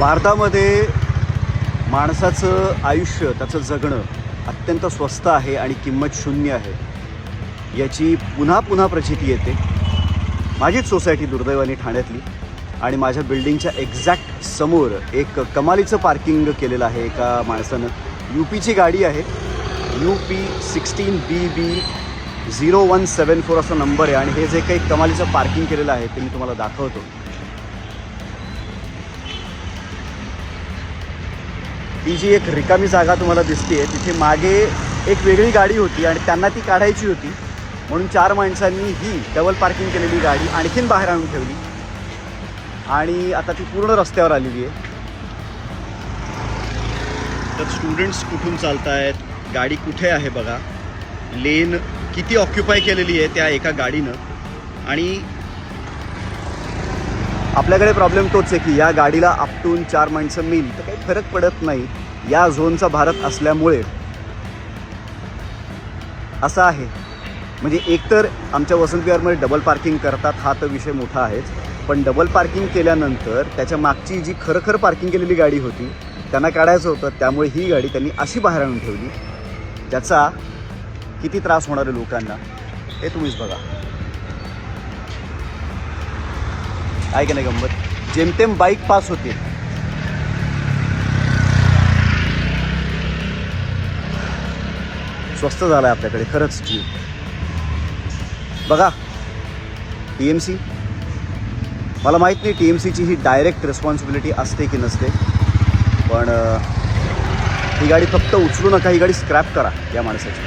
भारतामध्ये माणसाचं आयुष्य त्याचं जगणं अत्यंत स्वस्त आहे आणि किंमत शून्य आहे. याची पुन्हा पुन्हा प्रचिती येते. माझीच सोसायटी दुर्दैवाने ठाण्यातली आणि माझ्या बिल्डिंगच्या एक्झॅक्ट समोर एक कमालीचं पार्किंग केलेलं आहे एका माणसानं. यू पीची गाडी आहे. U P sixteen B B zero one seven four असा नंबर आहे आणि हे जे काही कमालीचं पार्किंग केलेलं आहे ते मी तुम्हाला दाखवतो. ती जी एक रिकामी जागा तुम्हाला दिसते तिथे मागे एक वेगळी गाडी होती आणि त्यांना ती काढायची होती. म्हणून चार माणसांनी ही डबल पार्किंग केलेली गाडी आणखीन बाहेर आणून ठेवली. आणि आता ती पूर्ण रस्त्यावर आलेली आहे. तर स्टुडंट्स कुठून चालत आहेत गाडी कुठे आहे बघा. लेन किती ऑक्युपाय केलेली आहे त्या एका गाडीनं. आणि आपल्याकडे प्रॉब्लेम तोच आहे की या गाडीला आपटून चार माणसं मिल तर काही फरक पडत नाही. या झोनचा भारत असल्यामुळे असं आहे. म्हणजे एकतर आमच्या वसंत विहारमध्ये डबल पार्किंग करतात हा तर विषय मोठा आहेच. पण डबल पार्किंग केल्यानंतर त्याच्या मागची जी खरखर पार्किंग केलेली गाडी होती त्यांना काढायचं होतं. त्यामुळे ही गाडी त्यांनी अशी बाहेर आणून ठेवली. त्याचा किती त्रास होणार आहे लोकांना हे तुम्हीच बघा. आहे की नाही गंमत? जेमतेम बाईक पास होते स्वस्त झाला आहे आपल्याकडे खरंच जीव. बघा टी एम सी मला माहीत नाही टी एम सीची ही डायरेक्ट रिस्पॉन्सिबिलिटी असते की नसते. पण ही गाडी फक्त उचलू नका ही गाडी स्क्रॅप करा या माणसाची.